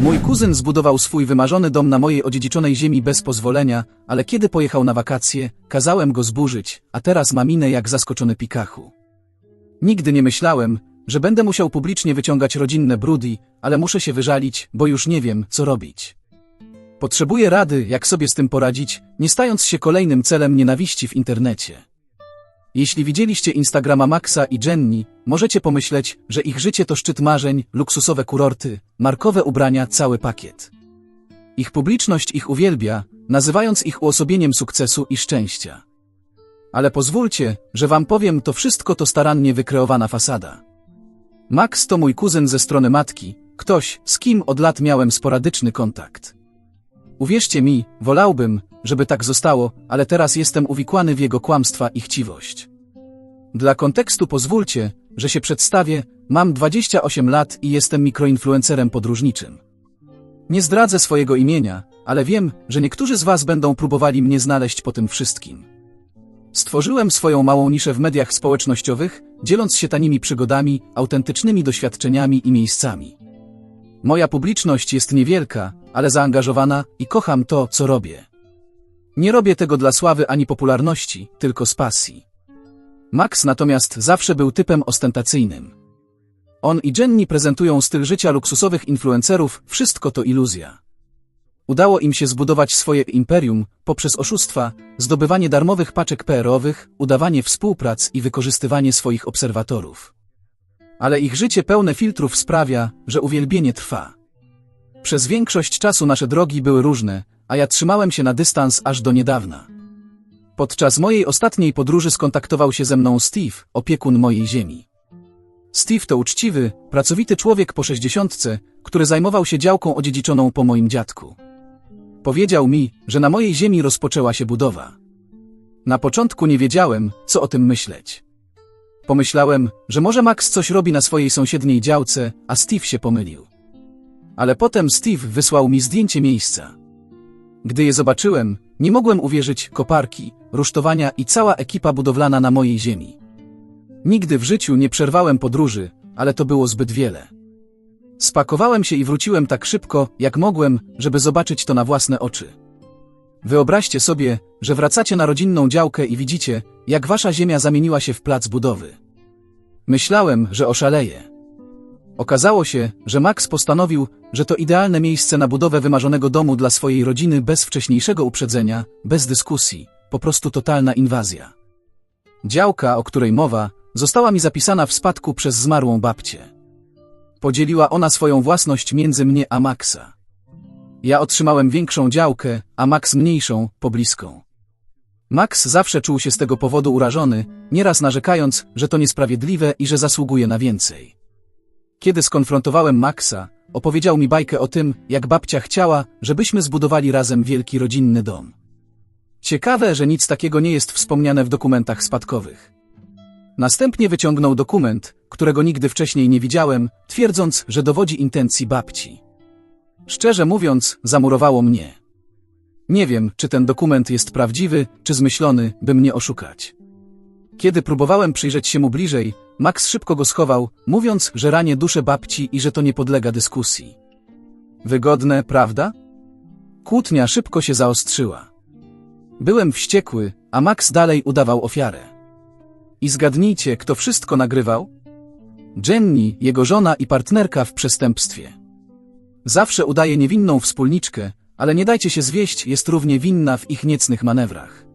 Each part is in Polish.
Mój kuzyn zbudował swój wymarzony dom na mojej odziedziczonej ziemi bez pozwolenia, ale kiedy pojechał na wakacje, kazałem go zburzyć, a teraz ma minę jak zaskoczony pikachu. Nigdy nie myślałem, że będę musiał publicznie wyciągać rodzinne brudy, ale muszę się wyżalić, bo już nie wiem, co robić. Potrzebuję rady, jak sobie z tym poradzić, nie stając się kolejnym celem nienawiści w internecie. Jeśli widzieliście Instagrama Maxa i Jenny, możecie pomyśleć, że ich życie to szczyt marzeń, luksusowe kurorty, markowe ubrania, cały pakiet. Ich publiczność ich uwielbia, nazywając ich uosobieniem sukcesu i szczęścia. Ale pozwólcie, że wam powiem, to wszystko to starannie wykreowana fasada. Max to mój kuzyn ze strony matki, ktoś, z kim od lat miałem sporadyczny kontakt. Uwierzcie mi, wolałbym, żeby tak zostało, ale teraz jestem uwikłany w jego kłamstwa i chciwość. Dla kontekstu pozwólcie, że się przedstawię, mam 28 lat i jestem mikroinfluencerem podróżniczym. Nie zdradzę swojego imienia, ale wiem, że niektórzy z Was będą próbowali mnie znaleźć po tym wszystkim. Stworzyłem swoją małą niszę w mediach społecznościowych, dzieląc się tanimi przygodami, autentycznymi doświadczeniami i miejscami. Moja publiczność jest niewielka, ale zaangażowana i kocham to, co robię. Nie robię tego dla sławy ani popularności, tylko z pasji. Max natomiast zawsze był typem ostentacyjnym. On i Jenny prezentują styl życia luksusowych influencerów, wszystko to iluzja. Udało im się zbudować swoje imperium poprzez oszustwa, zdobywanie darmowych paczek PR-owych, udawanie współprac i wykorzystywanie swoich obserwatorów. Ale ich życie pełne filtrów sprawia, że uwielbienie trwa. Przez większość czasu nasze drogi były różne, a ja trzymałem się na dystans aż do niedawna. Podczas mojej ostatniej podróży skontaktował się ze mną Steve, opiekun mojej ziemi. Steve to uczciwy, pracowity człowiek po sześćdziesiątce, który zajmował się działką odziedziczoną po moim dziadku. Powiedział mi, że na mojej ziemi rozpoczęła się budowa. Na początku nie wiedziałem, co o tym myśleć. Pomyślałem, że może Max coś robi na swojej sąsiedniej działce, a Steve się pomylił. Ale potem Steve wysłał mi zdjęcie miejsca. Gdy je zobaczyłem, nie mogłem uwierzyć koparki, rusztowania i cała ekipa budowlana na mojej ziemi. Nigdy w życiu nie przerwałem podróży, ale to było zbyt wiele. Spakowałem się i wróciłem tak szybko, jak mogłem, żeby zobaczyć to na własne oczy. Wyobraźcie sobie, że wracacie na rodzinną działkę i widzicie, jak wasza ziemia zamieniła się w plac budowy. Myślałem, że oszaleję. Okazało się, że Max postanowił, że to idealne miejsce na budowę wymarzonego domu dla swojej rodziny bez wcześniejszego uprzedzenia, bez dyskusji, po prostu totalna inwazja. Działka, o której mowa, została mi zapisana w spadku przez zmarłą babcię. Podzieliła ona swoją własność między mnie a Maxa. Ja otrzymałem większą działkę, a Max mniejszą, pobliską. Max zawsze czuł się z tego powodu urażony, nieraz narzekając, że to niesprawiedliwe i że zasługuje na więcej. Kiedy skonfrontowałem Maxa, opowiedział mi bajkę o tym, jak babcia chciała, żebyśmy zbudowali razem wielki rodzinny dom. Ciekawe, że nic takiego nie jest wspomniane w dokumentach spadkowych. Następnie wyciągnął dokument, którego nigdy wcześniej nie widziałem, twierdząc, że dowodzi intencji babci. Szczerze mówiąc, zamurowało mnie. Nie wiem, czy ten dokument jest prawdziwy, czy zmyślony, by mnie oszukać. Kiedy próbowałem przyjrzeć się mu bliżej, Max szybko go schował, mówiąc, że ranie duszę babci i że to nie podlega dyskusji. Wygodne, prawda? Kłótnia szybko się zaostrzyła. Byłem wściekły, a Max dalej udawał ofiarę. I zgadnijcie, kto wszystko nagrywał? Jenny, jego żona i partnerka w przestępstwie. Zawsze udaje niewinną wspólniczkę, ale nie dajcie się zwieść, jest równie winna w ich niecnych manewrach.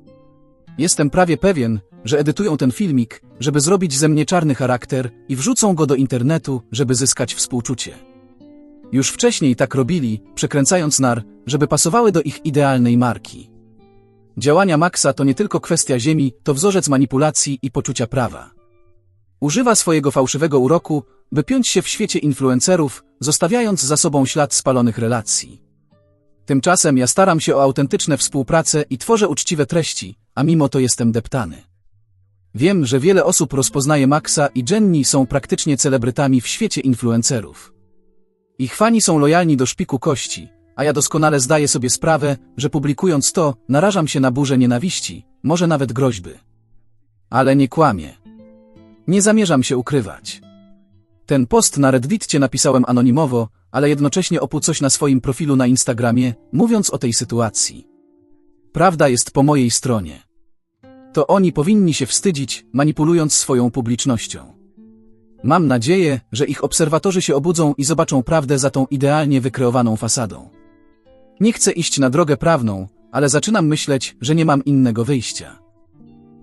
Jestem prawie pewien, że edytują ten filmik, żeby zrobić ze mnie czarny charakter i wrzucą go do internetu, żeby zyskać współczucie. Już wcześniej tak robili, przekręcając nar, żeby pasowały do ich idealnej marki. Działania Maxa to nie tylko kwestia ziemi, to wzorzec manipulacji i poczucia prawa. Używa swojego fałszywego uroku, by piąć się w świecie influencerów, zostawiając za sobą ślad spalonych relacji. Tymczasem ja staram się o autentyczne współprace i tworzę uczciwe treści, a mimo to jestem deptany. Wiem, że wiele osób rozpoznaje Maxa i Jenny są praktycznie celebrytami w świecie influencerów. Ich fani są lojalni do szpiku kości, a ja doskonale zdaję sobie sprawę, że publikując to, narażam się na burzę nienawiści, może nawet groźby. Ale nie kłamię. Nie zamierzam się ukrywać. Ten post na Redditcie napisałem anonimowo, ale jednocześnie opu coś na swoim profilu na Instagramie, mówiąc o tej sytuacji. Prawda jest po mojej stronie. To oni powinni się wstydzić, manipulując swoją publicznością. Mam nadzieję, że ich obserwatorzy się obudzą i zobaczą prawdę za tą idealnie wykreowaną fasadą. Nie chcę iść na drogę prawną, ale zaczynam myśleć, że nie mam innego wyjścia.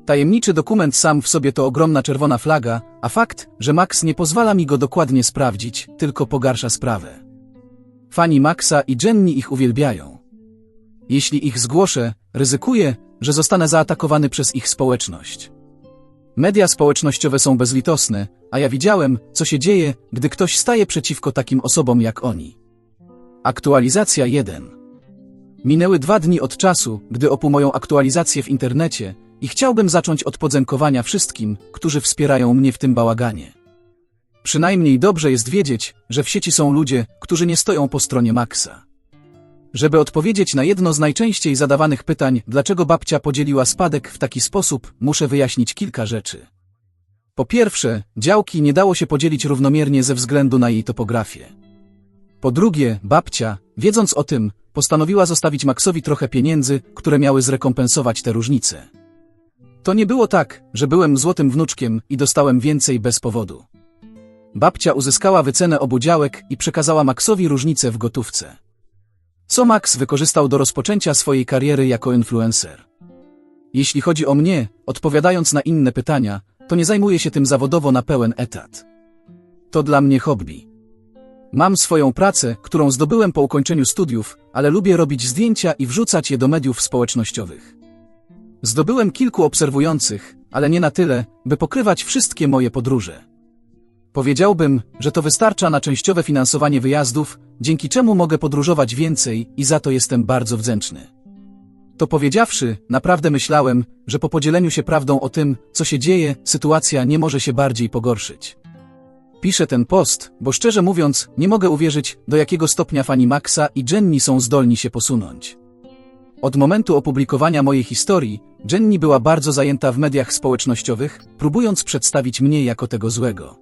Tajemniczy dokument sam w sobie to ogromna czerwona flaga, a fakt, że Max nie pozwala mi go dokładnie sprawdzić, tylko pogarsza sprawę. Fani Maxa i Jenny ich uwielbiają. Jeśli ich zgłoszę, ryzykuję, że zostanę zaatakowany przez ich społeczność. Media społecznościowe są bezlitosne, a ja widziałem, co się dzieje, gdy ktoś staje przeciwko takim osobom jak oni. Aktualizacja 1 Minęły dwa dni od czasu, gdy opu moją aktualizację w internecie i chciałbym zacząć od podziękowania wszystkim, którzy wspierają mnie w tym bałaganie. Przynajmniej dobrze jest wiedzieć, że w sieci są ludzie, którzy nie stoją po stronie Maxa. Żeby odpowiedzieć na jedno z najczęściej zadawanych pytań, dlaczego babcia podzieliła spadek w taki sposób, muszę wyjaśnić kilka rzeczy. Po pierwsze, działki nie dało się podzielić równomiernie ze względu na jej topografię. Po drugie, babcia, wiedząc o tym, postanowiła zostawić Maxowi trochę pieniędzy, które miały zrekompensować te różnice. To nie było tak, że byłem złotym wnuczkiem i dostałem więcej bez powodu. Babcia uzyskała wycenę obu działek i przekazała Maxowi różnicę w gotówce. Co Max wykorzystał do rozpoczęcia swojej kariery jako influencer. Jeśli chodzi o mnie, odpowiadając na inne pytania, to nie zajmuję się tym zawodowo na pełen etat. To dla mnie hobby. Mam swoją pracę, którą zdobyłem po ukończeniu studiów, ale lubię robić zdjęcia i wrzucać je do mediów społecznościowych. Zdobyłem kilku obserwujących, ale nie na tyle, by pokrywać wszystkie moje podróże. Powiedziałbym, że to wystarcza na częściowe finansowanie wyjazdów, dzięki czemu mogę podróżować więcej i za to jestem bardzo wdzięczny. To powiedziawszy, naprawdę myślałem, że po podzieleniu się prawdą o tym, co się dzieje, sytuacja nie może się bardziej pogorszyć. Piszę ten post, bo szczerze mówiąc, nie mogę uwierzyć, do jakiego stopnia fani Maxa i Jenny są zdolni się posunąć. Od momentu opublikowania mojej historii, Jenny była bardzo zajęta w mediach społecznościowych, próbując przedstawić mnie jako tego złego.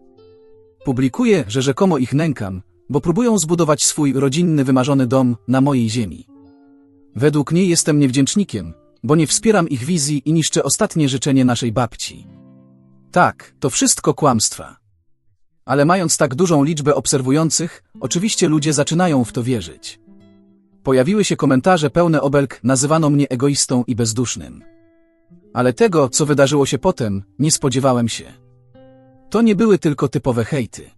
Publikuję, że rzekomo ich nękam, bo próbują zbudować swój rodzinny, wymarzony dom na mojej ziemi. Według niej jestem niewdzięcznikiem, bo nie wspieram ich wizji i niszczę ostatnie życzenie naszej babci. Tak, to wszystko kłamstwa. Ale mając tak dużą liczbę obserwujących, oczywiście ludzie zaczynają w to wierzyć. Pojawiły się komentarze pełne obelg, nazywano mnie egoistą i bezdusznym. Ale tego, co wydarzyło się potem, nie spodziewałem się. To nie były tylko typowe hejty.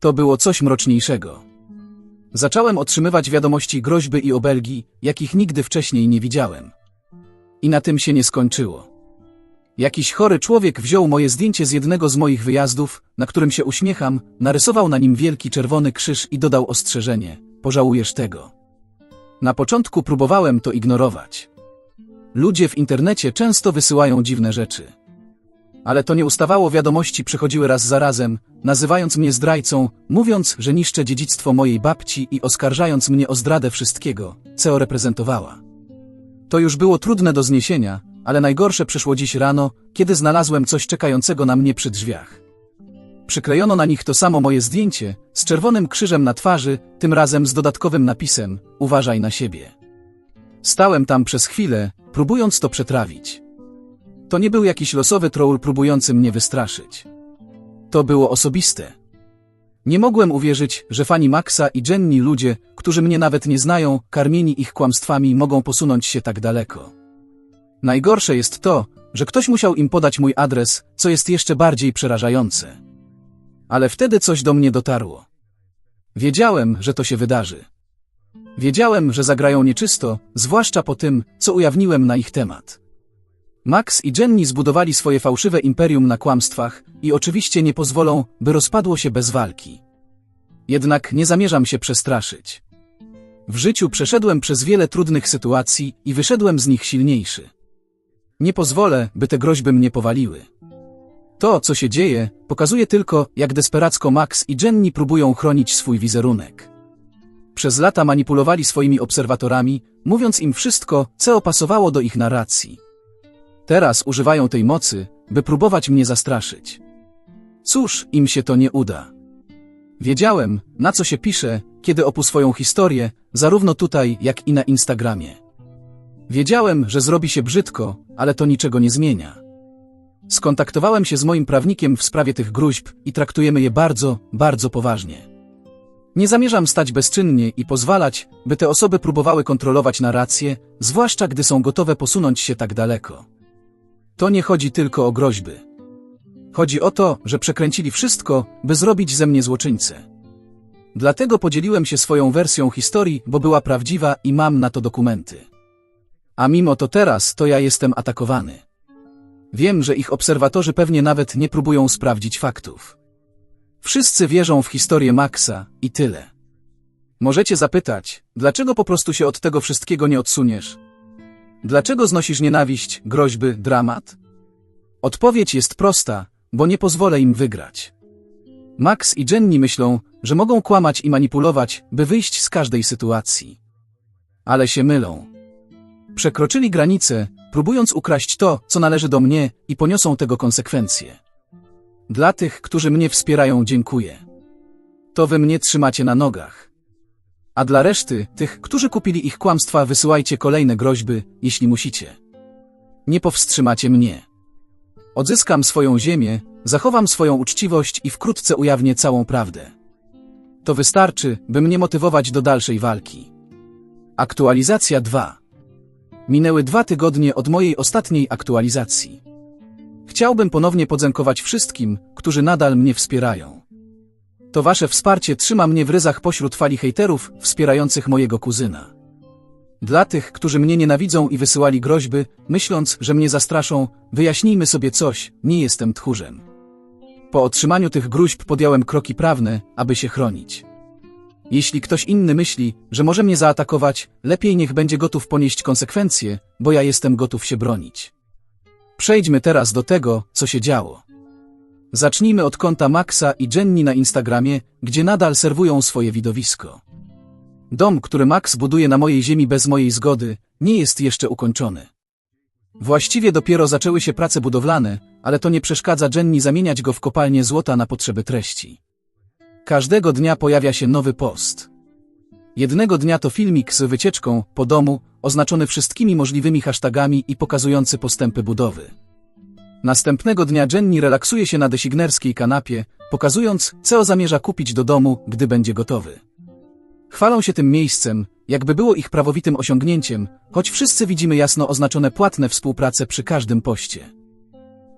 To było coś mroczniejszego. Zacząłem otrzymywać wiadomości groźby i obelgi, jakich nigdy wcześniej nie widziałem. I na tym się nie skończyło. Jakiś chory człowiek wziął moje zdjęcie z jednego z moich wyjazdów, na którym się uśmiecham, narysował na nim wielki czerwony krzyż i dodał ostrzeżenie: Pożałujesz tego. Na początku próbowałem to ignorować. Ludzie w internecie często wysyłają dziwne rzeczy. Ale to nie ustawało, wiadomości przychodziły raz za razem, nazywając mnie zdrajcą, mówiąc, że niszczę dziedzictwo mojej babci i oskarżając mnie o zdradę wszystkiego, co reprezentowała. To już było trudne do zniesienia, ale najgorsze przyszło dziś rano, kiedy znalazłem coś czekającego na mnie przy drzwiach. Przyklejono na nich to samo moje zdjęcie, z czerwonym krzyżem na twarzy, tym razem z dodatkowym napisem Uważaj na siebie. Stałem tam przez chwilę, próbując to przetrawić. To nie był jakiś losowy troll próbujący mnie wystraszyć. To było osobiste. Nie mogłem uwierzyć, że fani Maxa i Jenny ludzie, którzy mnie nawet nie znają, karmieni ich kłamstwami mogą posunąć się tak daleko. Najgorsze jest to, że ktoś musiał im podać mój adres, co jest jeszcze bardziej przerażające. Ale wtedy coś do mnie dotarło. Wiedziałem, że to się wydarzy. Wiedziałem, że zagrają nieczysto, zwłaszcza po tym, co ujawniłem na ich temat. Max i Jenny zbudowali swoje fałszywe imperium na kłamstwach i oczywiście nie pozwolą, by rozpadło się bez walki. Jednak nie zamierzam się przestraszyć. W życiu przeszedłem przez wiele trudnych sytuacji i wyszedłem z nich silniejszy. Nie pozwolę, by te groźby mnie powaliły. To, co się dzieje, pokazuje tylko, jak desperacko Max i Jenny próbują chronić swój wizerunek. Przez lata manipulowali swoimi obserwatorami, mówiąc im wszystko, co opasowało do ich narracji. Teraz używają tej mocy, by próbować mnie zastraszyć. Cóż, im się to nie uda. Wiedziałem, na co się pisze, kiedy opu swoją historię, zarówno tutaj, jak i na Instagramie. Wiedziałem, że zrobi się brzydko, ale to niczego nie zmienia. Skontaktowałem się z moim prawnikiem w sprawie tych gruźb i traktujemy je bardzo, bardzo poważnie. Nie zamierzam stać bezczynnie i pozwalać, by te osoby próbowały kontrolować narrację, zwłaszcza gdy są gotowe posunąć się tak daleko. To nie chodzi tylko o groźby. Chodzi o to, że przekręcili wszystko, by zrobić ze mnie złoczyńcę. Dlatego podzieliłem się swoją wersją historii, bo była prawdziwa i mam na to dokumenty. A mimo to teraz to ja jestem atakowany. Wiem, że ich obserwatorzy pewnie nawet nie próbują sprawdzić faktów. Wszyscy wierzą w historię Maxa i tyle. Możecie zapytać, dlaczego po prostu się od tego wszystkiego nie odsuniesz? Dlaczego znosisz nienawiść, groźby, dramat? Odpowiedź jest prosta, bo nie pozwolę im wygrać. Max i Jenny myślą, że mogą kłamać i manipulować, by wyjść z każdej sytuacji. Ale się mylą. Przekroczyli granicę, próbując ukraść to, co należy do mnie i poniosą tego konsekwencje. Dla tych, którzy mnie wspierają, dziękuję. To wy mnie trzymacie na nogach. A dla reszty, tych, którzy kupili ich kłamstwa, wysyłajcie kolejne groźby, jeśli musicie. Nie powstrzymacie mnie. Odzyskam swoją ziemię, zachowam swoją uczciwość i wkrótce ujawnię całą prawdę. To wystarczy, by mnie motywować do dalszej walki. Aktualizacja 2. Minęły dwa tygodnie od mojej ostatniej aktualizacji. Chciałbym ponownie podziękować wszystkim, którzy nadal mnie wspierają. To wasze wsparcie trzyma mnie w ryzach pośród fali hejterów wspierających mojego kuzyna. Dla tych, którzy mnie nienawidzą i wysyłali groźby, myśląc, że mnie zastraszą, wyjaśnijmy sobie coś, nie jestem tchórzem. Po otrzymaniu tych gruźb podjąłem kroki prawne, aby się chronić. Jeśli ktoś inny myśli, że może mnie zaatakować, lepiej niech będzie gotów ponieść konsekwencje, bo ja jestem gotów się bronić. Przejdźmy teraz do tego, co się działo. Zacznijmy od konta Maxa i Jenny na Instagramie, gdzie nadal serwują swoje widowisko. Dom, który Max buduje na mojej ziemi bez mojej zgody, nie jest jeszcze ukończony. Właściwie dopiero zaczęły się prace budowlane, ale to nie przeszkadza Jenny zamieniać go w kopalnię złota na potrzeby treści. Każdego dnia pojawia się nowy post. Jednego dnia to filmik z wycieczką po domu, oznaczony wszystkimi możliwymi hashtagami i pokazujący postępy budowy. Następnego dnia Jenny relaksuje się na designerskiej kanapie, pokazując, co zamierza kupić do domu, gdy będzie gotowy. Chwalą się tym miejscem, jakby było ich prawowitym osiągnięciem, choć wszyscy widzimy jasno oznaczone płatne współprace przy każdym poście.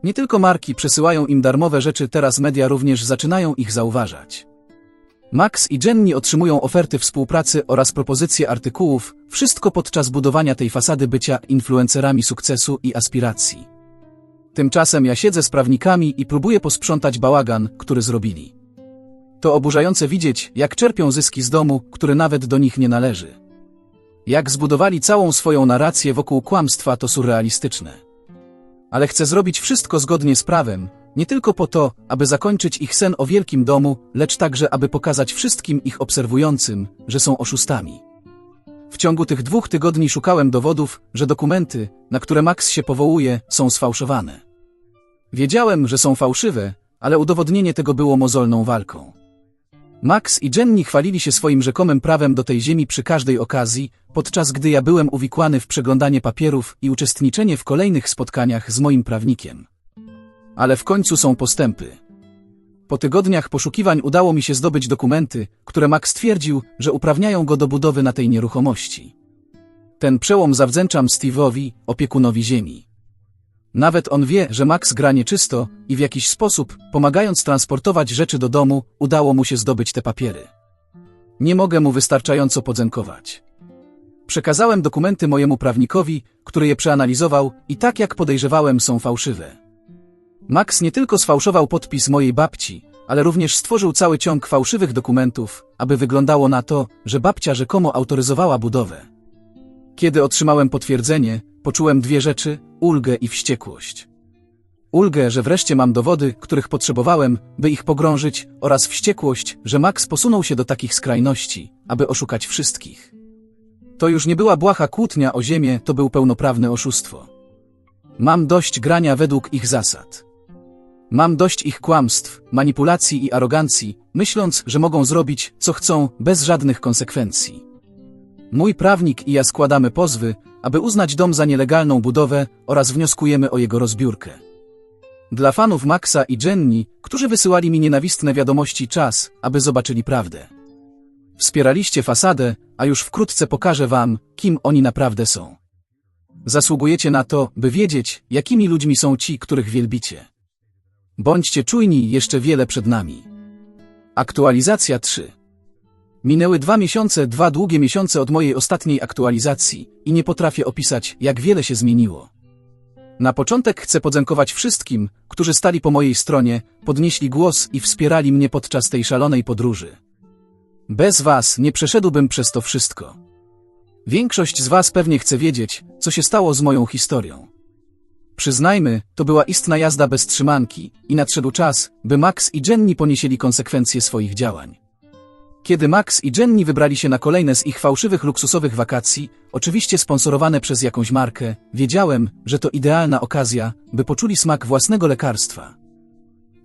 Nie tylko marki przesyłają im darmowe rzeczy, teraz media również zaczynają ich zauważać. Max i Jenny otrzymują oferty współpracy oraz propozycje artykułów, wszystko podczas budowania tej fasady bycia influencerami sukcesu i aspiracji. Tymczasem ja siedzę z prawnikami i próbuję posprzątać bałagan, który zrobili. To oburzające widzieć, jak czerpią zyski z domu, który nawet do nich nie należy. Jak zbudowali całą swoją narrację wokół kłamstwa, to surrealistyczne. Ale chcę zrobić wszystko zgodnie z prawem, nie tylko po to, aby zakończyć ich sen o wielkim domu, lecz także, aby pokazać wszystkim ich obserwującym, że są oszustami. W ciągu tych dwóch tygodni szukałem dowodów, że dokumenty, na które Max się powołuje, są sfałszowane. Wiedziałem, że są fałszywe, ale udowodnienie tego było mozolną walką. Max i Jenny chwalili się swoim rzekomym prawem do tej ziemi przy każdej okazji, podczas gdy ja byłem uwikłany w przeglądanie papierów i uczestniczenie w kolejnych spotkaniach z moim prawnikiem. Ale w końcu są postępy. Po tygodniach poszukiwań udało mi się zdobyć dokumenty, które Max twierdził, że uprawniają go do budowy na tej nieruchomości. Ten przełom zawdzięczam Steve'owi, opiekunowi ziemi. Nawet on wie, że Max gra nieczysto i w jakiś sposób, pomagając transportować rzeczy do domu, udało mu się zdobyć te papiery. Nie mogę mu wystarczająco podziękować. Przekazałem dokumenty mojemu prawnikowi, który je przeanalizował i tak jak podejrzewałem są fałszywe. Max nie tylko sfałszował podpis mojej babci, ale również stworzył cały ciąg fałszywych dokumentów, aby wyglądało na to, że babcia rzekomo autoryzowała budowę. Kiedy otrzymałem potwierdzenie, poczułem dwie rzeczy, ulgę i wściekłość. Ulgę, że wreszcie mam dowody, których potrzebowałem, by ich pogrążyć, oraz wściekłość, że Max posunął się do takich skrajności, aby oszukać wszystkich. To już nie była błaha kłótnia o ziemię, to był pełnoprawne oszustwo. Mam dość grania według ich zasad. Mam dość ich kłamstw, manipulacji i arogancji, myśląc, że mogą zrobić, co chcą, bez żadnych konsekwencji. Mój prawnik i ja składamy pozwy, aby uznać dom za nielegalną budowę oraz wnioskujemy o jego rozbiórkę. Dla fanów Maxa i Jenny, którzy wysyłali mi nienawistne wiadomości czas, aby zobaczyli prawdę. Wspieraliście fasadę, a już wkrótce pokażę wam, kim oni naprawdę są. Zasługujecie na to, by wiedzieć, jakimi ludźmi są ci, których wielbicie. Bądźcie czujni, jeszcze wiele przed nami. Aktualizacja 3. Minęły dwa miesiące, dwa długie miesiące od mojej ostatniej aktualizacji i nie potrafię opisać, jak wiele się zmieniło. Na początek chcę podziękować wszystkim, którzy stali po mojej stronie, podnieśli głos i wspierali mnie podczas tej szalonej podróży. Bez was nie przeszedłbym przez to wszystko. Większość z was pewnie chce wiedzieć, co się stało z moją historią. Przyznajmy, to była istna jazda bez trzymanki i nadszedł czas, by Max i Jenny poniesieli konsekwencje swoich działań. Kiedy Max i Jenny wybrali się na kolejne z ich fałszywych luksusowych wakacji, oczywiście sponsorowane przez jakąś markę, wiedziałem, że to idealna okazja, by poczuli smak własnego lekarstwa.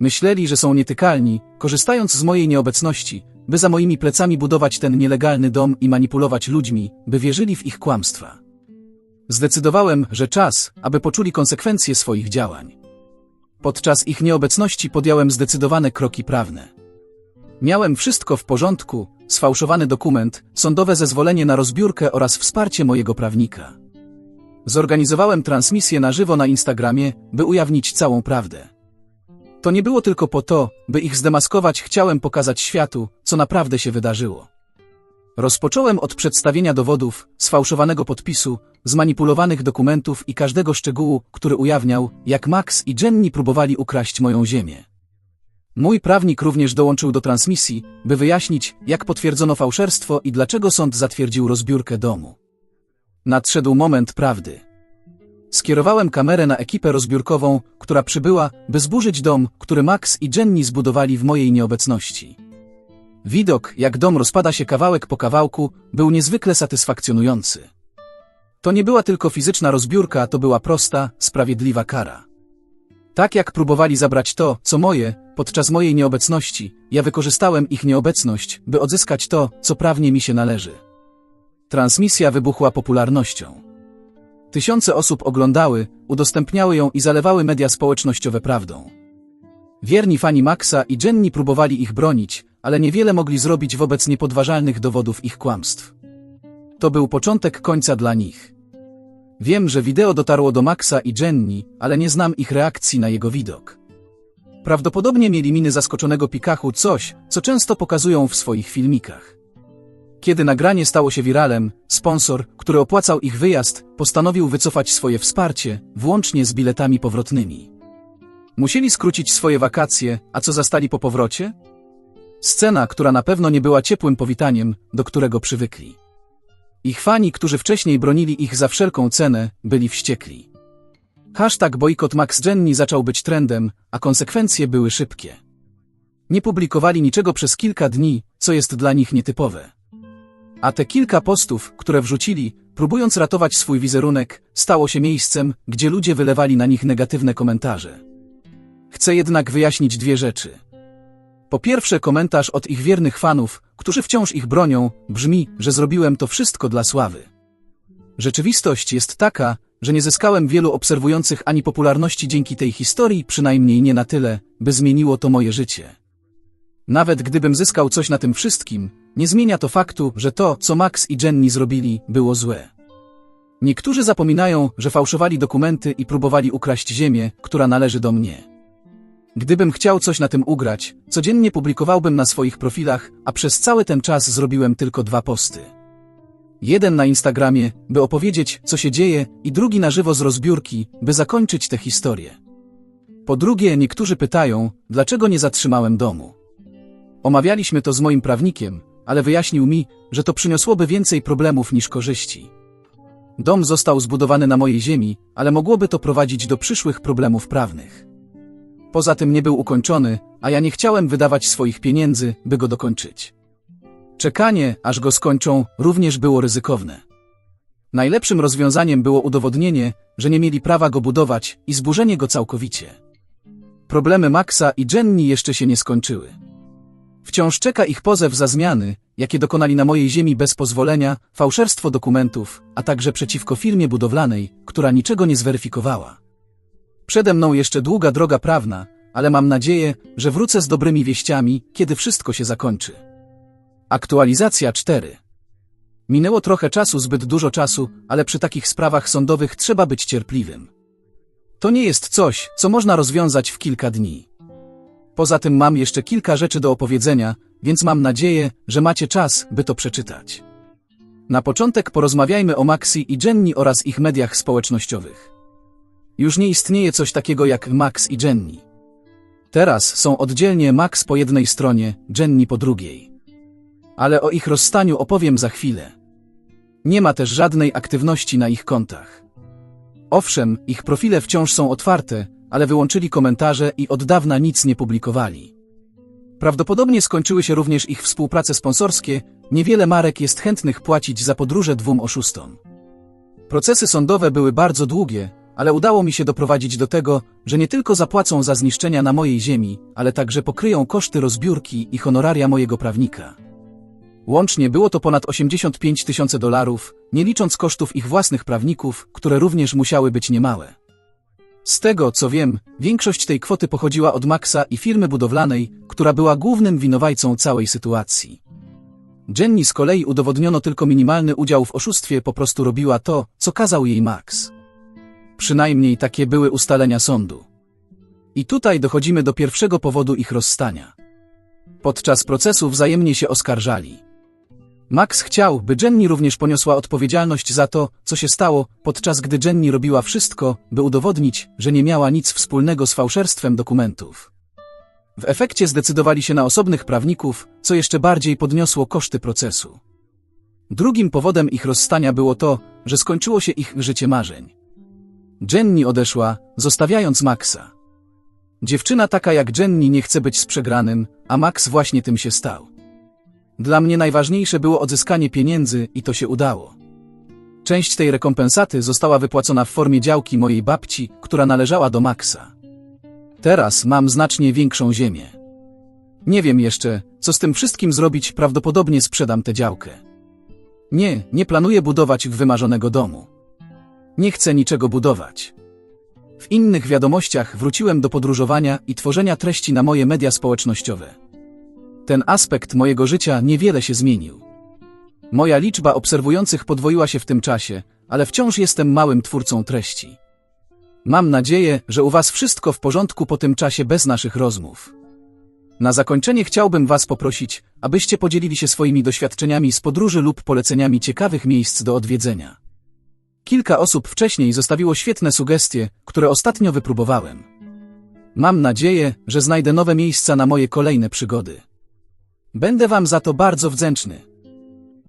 Myśleli, że są nietykalni, korzystając z mojej nieobecności, by za moimi plecami budować ten nielegalny dom i manipulować ludźmi, by wierzyli w ich kłamstwa. Zdecydowałem, że czas, aby poczuli konsekwencje swoich działań. Podczas ich nieobecności podjąłem zdecydowane kroki prawne. Miałem wszystko w porządku, sfałszowany dokument, sądowe zezwolenie na rozbiórkę oraz wsparcie mojego prawnika. Zorganizowałem transmisję na żywo na Instagramie, by ujawnić całą prawdę. To nie było tylko po to, by ich zdemaskować, chciałem pokazać światu, co naprawdę się wydarzyło. Rozpocząłem od przedstawienia dowodów, sfałszowanego podpisu, zmanipulowanych dokumentów i każdego szczegółu, który ujawniał, jak Max i Jenny próbowali ukraść moją ziemię. Mój prawnik również dołączył do transmisji, by wyjaśnić, jak potwierdzono fałszerstwo i dlaczego sąd zatwierdził rozbiórkę domu. Nadszedł moment prawdy. Skierowałem kamerę na ekipę rozbiórkową, która przybyła, by zburzyć dom, który Max i Jenny zbudowali w mojej nieobecności. Widok, jak dom rozpada się kawałek po kawałku, był niezwykle satysfakcjonujący. To nie była tylko fizyczna rozbiórka, to była prosta, sprawiedliwa kara. Tak jak próbowali zabrać to, co moje, podczas mojej nieobecności, ja wykorzystałem ich nieobecność, by odzyskać to, co prawnie mi się należy. Transmisja wybuchła popularnością. Tysiące osób oglądały, udostępniały ją i zalewały media społecznościowe prawdą. Wierni fani Maxa i Jenny próbowali ich bronić, ale niewiele mogli zrobić wobec niepodważalnych dowodów ich kłamstw. To był początek końca dla nich. Wiem, że wideo dotarło do Maxa i Jenny, ale nie znam ich reakcji na jego widok. Prawdopodobnie mieli miny zaskoczonego pikachu coś, co często pokazują w swoich filmikach. Kiedy nagranie stało się wiralem, sponsor, który opłacał ich wyjazd, postanowił wycofać swoje wsparcie, włącznie z biletami powrotnymi. Musieli skrócić swoje wakacje, a co zastali po powrocie? Scena, która na pewno nie była ciepłym powitaniem, do którego przywykli. Ich fani, którzy wcześniej bronili ich za wszelką cenę, byli wściekli. Hashtag bojkot Max Jenny zaczął być trendem, a konsekwencje były szybkie. Nie publikowali niczego przez kilka dni, co jest dla nich nietypowe. A te kilka postów, które wrzucili, próbując ratować swój wizerunek, stało się miejscem, gdzie ludzie wylewali na nich negatywne komentarze. Chcę jednak wyjaśnić dwie rzeczy. Po pierwsze, komentarz od ich wiernych fanów, którzy wciąż ich bronią, brzmi, że zrobiłem to wszystko dla sławy. Rzeczywistość jest taka, że nie zyskałem wielu obserwujących ani popularności dzięki tej historii, przynajmniej nie na tyle, by zmieniło to moje życie. Nawet gdybym zyskał coś na tym wszystkim, nie zmienia to faktu, że to, co Max i Jenny zrobili, było złe. Niektórzy zapominają, że fałszowali dokumenty i próbowali ukraść ziemię, która należy do mnie. Gdybym chciał coś na tym ugrać, codziennie publikowałbym na swoich profilach, a przez cały ten czas zrobiłem tylko dwa posty. Jeden na Instagramie, by opowiedzieć, co się dzieje, i drugi na żywo z rozbiórki, by zakończyć tę historię. Po drugie, niektórzy pytają, dlaczego nie zatrzymałem domu. Omawialiśmy to z moim prawnikiem, ale wyjaśnił mi, że to przyniosłoby więcej problemów niż korzyści. Dom został zbudowany na mojej ziemi, ale mogłoby to prowadzić do przyszłych problemów prawnych. Poza tym nie był ukończony, a ja nie chciałem wydawać swoich pieniędzy, by go dokończyć. Czekanie, aż go skończą, również było ryzykowne. Najlepszym rozwiązaniem było udowodnienie, że nie mieli prawa go budować i zburzenie go całkowicie. Problemy Maxa i Jenny jeszcze się nie skończyły. Wciąż czeka ich pozew za zmiany, jakie dokonali na mojej ziemi bez pozwolenia, fałszerstwo dokumentów, a także przeciwko firmie budowlanej, która niczego nie zweryfikowała. Przede mną jeszcze długa droga prawna, ale mam nadzieję, że wrócę z dobrymi wieściami, kiedy wszystko się zakończy. Aktualizacja 4. Minęło trochę czasu, zbyt dużo czasu, ale przy takich sprawach sądowych trzeba być cierpliwym. To nie jest coś, co można rozwiązać w kilka dni. Poza tym mam jeszcze kilka rzeczy do opowiedzenia, więc mam nadzieję, że macie czas, by to przeczytać. Na początek porozmawiajmy o Maxi i Jenny oraz ich mediach społecznościowych. Już nie istnieje coś takiego jak Max i Jenny. Teraz są oddzielnie Max po jednej stronie, Jenny po drugiej. Ale o ich rozstaniu opowiem za chwilę. Nie ma też żadnej aktywności na ich kontach. Owszem, ich profile wciąż są otwarte, ale wyłączyli komentarze i od dawna nic nie publikowali. Prawdopodobnie skończyły się również ich współprace sponsorskie, niewiele marek jest chętnych płacić za podróże dwóm oszustom. Procesy sądowe były bardzo długie, ale udało mi się doprowadzić do tego, że nie tylko zapłacą za zniszczenia na mojej ziemi, ale także pokryją koszty rozbiórki i honoraria mojego prawnika. Łącznie było to ponad 85 tysięcy dolarów, nie licząc kosztów ich własnych prawników, które również musiały być niemałe. Z tego, co wiem, większość tej kwoty pochodziła od Maxa i firmy budowlanej, która była głównym winowajcą całej sytuacji. Jenny z kolei udowodniono tylko minimalny udział w oszustwie, po prostu robiła to, co kazał jej Max. Przynajmniej takie były ustalenia sądu. I tutaj dochodzimy do pierwszego powodu ich rozstania. Podczas procesu wzajemnie się oskarżali. Max chciał, by Jenny również poniosła odpowiedzialność za to, co się stało, podczas gdy Jenny robiła wszystko, by udowodnić, że nie miała nic wspólnego z fałszerstwem dokumentów. W efekcie zdecydowali się na osobnych prawników, co jeszcze bardziej podniosło koszty procesu. Drugim powodem ich rozstania było to, że skończyło się ich życie marzeń. Jenny odeszła, zostawiając Maxa. Dziewczyna taka jak Jenny nie chce być z przegranym, a Max właśnie tym się stał. Dla mnie najważniejsze było odzyskanie pieniędzy i to się udało. Część tej rekompensaty została wypłacona w formie działki mojej babci, która należała do Maxa. Teraz mam znacznie większą ziemię. Nie wiem jeszcze, co z tym wszystkim zrobić, prawdopodobnie sprzedam tę działkę. Nie, nie planuję budować wymarzonego domu. Nie chcę niczego budować. W innych wiadomościach wróciłem do podróżowania i tworzenia treści na moje media społecznościowe. Ten aspekt mojego życia niewiele się zmienił. Moja liczba obserwujących podwoiła się w tym czasie, ale wciąż jestem małym twórcą treści. Mam nadzieję, że u Was wszystko w porządku po tym czasie bez naszych rozmów. Na zakończenie chciałbym Was poprosić, abyście podzielili się swoimi doświadczeniami z podróży lub poleceniami ciekawych miejsc do odwiedzenia. Kilka osób wcześniej zostawiło świetne sugestie, które ostatnio wypróbowałem. Mam nadzieję, że znajdę nowe miejsca na moje kolejne przygody. Będę Wam za to bardzo wdzięczny.